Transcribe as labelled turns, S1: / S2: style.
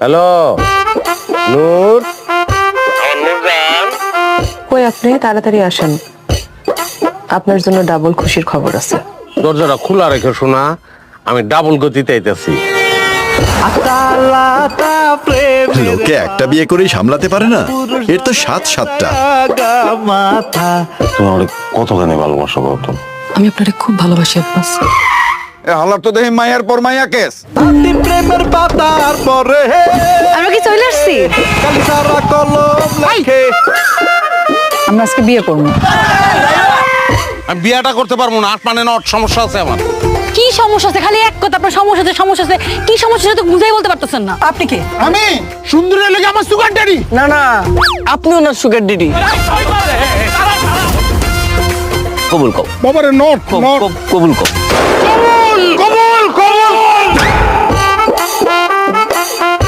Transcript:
S1: Hello? নূর?
S2: কই আপনি? তাড়াতাড়ি আসেন। আপনার জন্য ডাবল খুশির খবর আছে।
S1: দরজাটা খোলা রেখে শোনা আমি ডাবল গতিতে আইতেছি।
S3: লোকে একটা বিয়ে করেই সামলাতে পারে না? এর তো সাত সাতটা।
S1: কতখানি ভালোবাসা কত
S2: আমি আপনারে খুব ভালোবাসি আব্বাস।
S4: এ হালার তো দেখি মায়ের পর মাইয়া কেস।
S3: প্রেমের পাতার পরে
S5: আমরা কি চলে আসছি?
S3: সারা কলম লেখে।
S5: আমরা আজকে বিয়ে করব।
S1: আমি বিয়াটা করতে পারব না আট মানে নট সমস্যা আছে আমার।
S5: কি সমস্যা আছে? খালি এক কথা আপনার সমস্যা আছে সমস্যা আছে। কি সমস্যা সেটা তো বুঝাই বলতে পারতেছেন না। আপনি কে?
S6: আমি? সুন্দরের লেগে আমার সুগার ড্যাডি
S7: না না। আপনি ওনার সুগার ডিডি কবুল কব
S6: বাবারে নট নট।
S7: কবুল কব
S6: কবুল